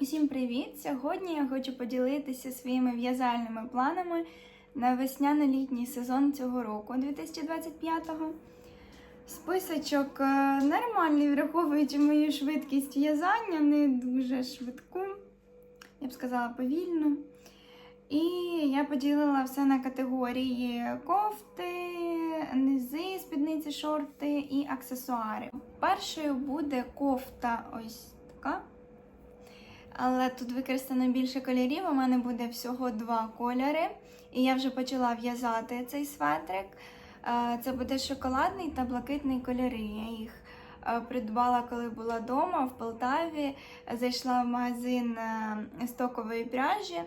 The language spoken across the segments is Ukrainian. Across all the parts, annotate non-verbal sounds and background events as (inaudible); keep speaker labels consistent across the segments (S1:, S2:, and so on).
S1: Усім привіт! Сьогодні я хочу поділитися своїми в'язальними планами на весняно-літній сезон цього року, 2025-го. Списочок е, нормальний, враховуючи мою швидкість в'язання, не дуже швидку, я б сказала повільну. І я поділила все на категорії кофти, низи, спідниці, шорти і аксесуари. Першою буде кофта ось така. Але тут використано більше кольорів. У мене буде всього два кольори. І я вже почала в'язати цей светрик. Е, Це буде шоколадний та блакитний кольори. Я їх е, придбала, коли була вдома в Полтаві. Зайшла в магазин е, стокової пряжі,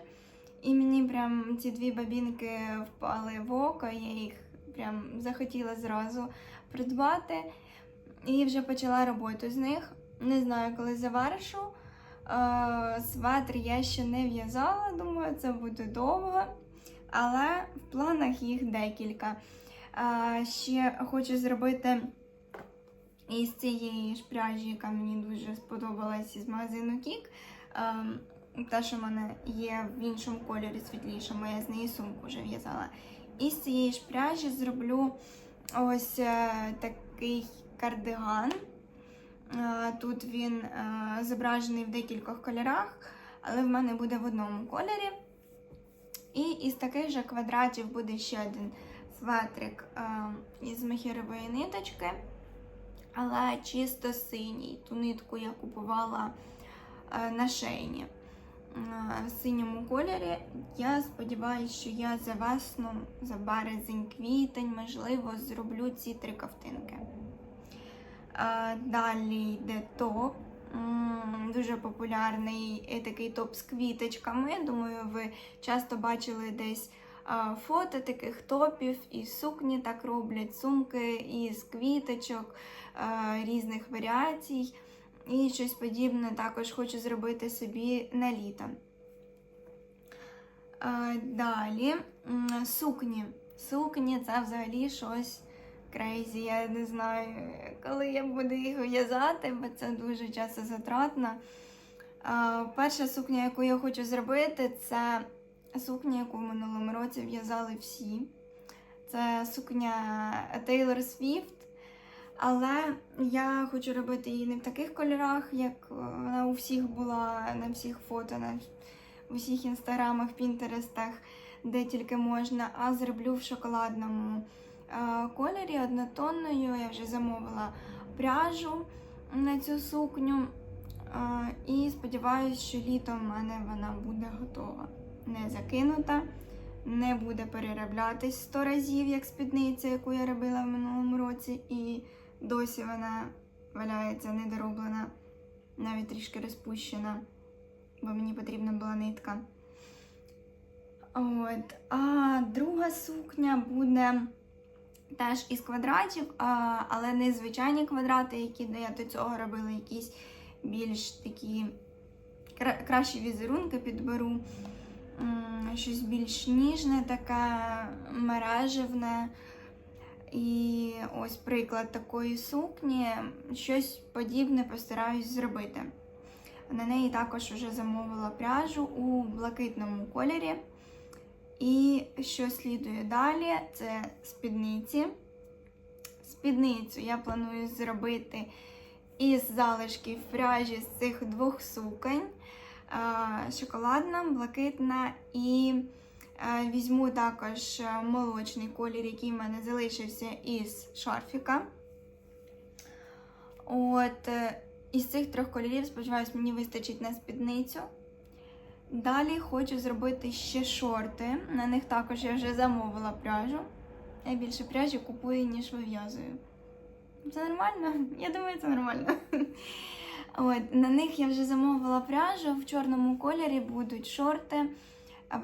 S1: і мені прям ці дві бабінки впали в око. Я їх прям захотіла зразу придбати. І вже почала роботу з них. Не знаю, коли завершу. Е, Светр я ще не в'язала, думаю, це буде довго. Але в планах їх декілька. Е, Ще хочу зробити із цієї ж пряжі, яка мені дуже сподобалась із магазину Кік. Е, Та, що в мене є в іншому кольорі світлішому, я з неї сумку вже в'язала. І з цієї ж пряжі зроблю ось такий кардиган. Е, Тут він е, зображений в декількох кольорах, але в мене буде в одному кольорі. І із таких же квадратів буде ще один светрик е, із мехірової ниточки, але чисто синій. Ту нитку я купувала на шейні в синьому кольорі. Я сподіваюся, що я за весну, за березень, квітень, можливо, зроблю ці три ковтинки. Далі йде топ. Дуже популярний е, такий топ з квіточками. Думаю, ви часто бачили десь фото таких топів, і сукні так роблять, сумки із квіточок, різних варіацій. І щось подібне також хочу зробити собі на літо. Далі сукні. Сукні це взагалі щось крейзі. Я не знаю, коли я буду їх в'язати, бо це дуже часозатратно. Перша сукня, яку я хочу зробити, це сукня, яку в минулому році в'язали всі. Це сукня Taylor Swift. Але я хочу робити її не в таких кольорах, як вона у всіх була на всіх фото, на усіх інстаграмах, пінтерестах, де тільки можна, а зроблю в шоколадному кольорі однотонною. Я вже замовила пряжу на цю сукню. Е, І сподіваюся, що літом в мене вона буде готова. Не закинута, не буде перероблятись 100 разів, як спідниця, яку я робила в минулому році, і досі вона валяється недороблена, навіть трішки розпущена, бо мені потрібна була нитка. От. А друга сукня буде теж із квадратів, але не звичайні квадрати, які я до цього робила, якісь більш такі кращі візерунки підберу. Щось більш ніжне, таке мережевне. І ось приклад такої сукні. Щось подібне постараюсь зробити. На неї також вже замовила пряжу у блакитному кольорі. І що слідує далі, це спідниці. Спідницю я планую зробити із залишків пряжі з цих двох суконь. Е, Шоколадна, блакитна і е, візьму також е, молочний колір, який в мене залишився із шарфіка. От, із цих трьох кольорів, сподіваюсь, мені вистачить на спідницю. Далі хочу зробити ще шорти. На них також я вже замовила пряжу. Я більше пряжі купую, ніж вив'язую. Це нормально? Я думаю, це нормально. (laughs) От, на них я вже замовила пряжу. В чорному кольорі будуть шорти.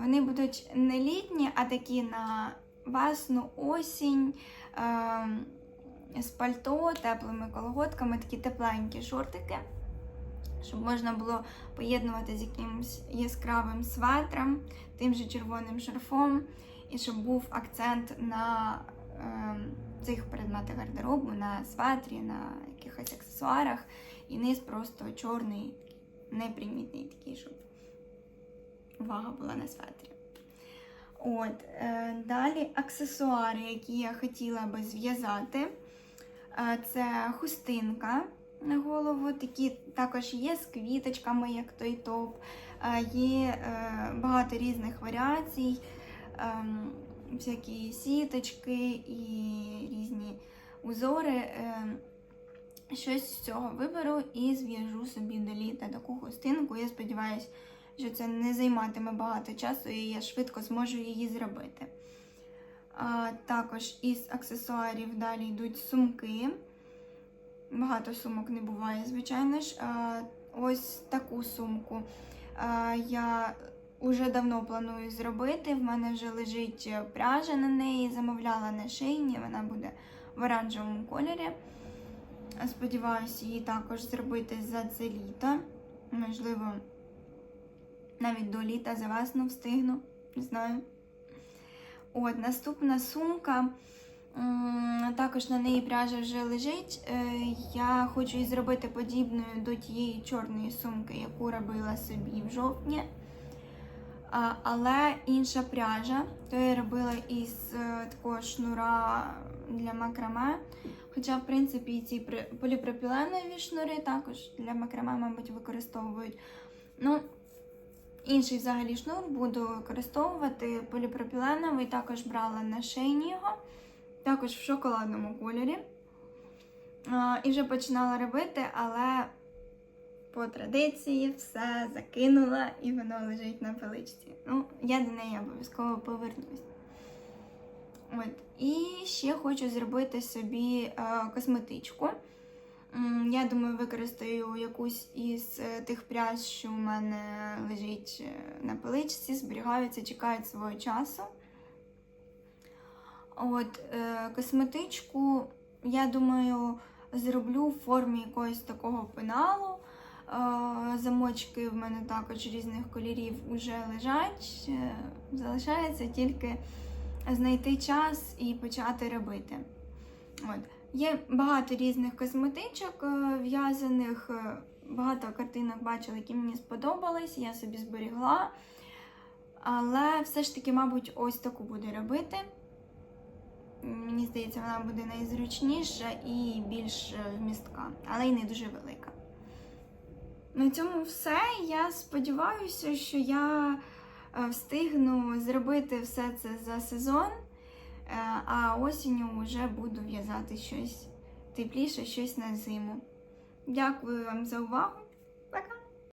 S1: Вони будуть не літні, а такі на весну, осінь. Е- з пальто, теплими колготками, такі тепленькі шортики щоб можна було поєднувати з якимось яскравим светром, тим же червоним шарфом, і щоб був акцент на е, цих предметах гардеробу, на светрі, на якихось аксесуарах, і низ просто чорний непримітний такий, щоб увага була на светрі. От, е, далі аксесуари, які я хотіла би зв'язати. Е, це хустинка на голову, такі також є з квіточками, як той топ. Е, є е, багато різних варіацій, ем, всякі сіточки і різні узори. Е, Щось з цього виберу і зв'яжу собі до літа таку хустинку. Я сподіваюся, що це не займатиме багато часу і я швидко зможу її зробити. А, також із аксесуарів далі йдуть сумки. Багато сумок не буває, звичайно ж. Ось таку сумку я вже давно планую зробити. В мене вже лежить пряжа на неї, замовляла на шиїні, вона буде в оранжевому кольорі. Сподіваюся, її також зробити за це літо. Можливо, навіть до літа за весну встигну, не знаю. От, наступна сумка. Також на неї пряжа вже лежить. Е, Я хочу її зробити подібною до тієї чорної сумки, яку робила собі в жовтні. Але інша пряжа, то я робила із е, такого шнура для макраме. Хоча, в принципі, ці поліпропіленові шнури також для макраме, мабуть, використовують. Ну, інший взагалі шнур буду використовувати поліпропіленовий, також брала на шейні його, також в шоколадному кольорі. І вже починала робити, але по традиції все закинула і воно лежить на поличці. Ну, я до неї обов'язково повернусь. От. І ще хочу зробити собі е, косметичку. Я думаю, використаю якусь із е, тих пряж, що у мене лежить е, на поличці, зберігаються, чекають свого часу. От, е, косметичку, я думаю, зроблю в формі якогось такого пеналу. Е, Замочки в мене також різних кольорів вже лежать. Е, Залишається тільки знайти час і почати робити. От. Є багато різних косметичок е, в'язаних, е, багато картинок бачила, які мені сподобались, я собі зберігла. Але все ж таки, мабуть, ось таку буду робити. Мені здається, вона буде найзручніша і більш е, вмістка, але й не дуже велика. На цьому все. Я сподіваюся, що я е, встигну зробити все це за сезон, е, а осінню вже буду в'язати щось тепліше, щось на зиму. Дякую вам за увагу.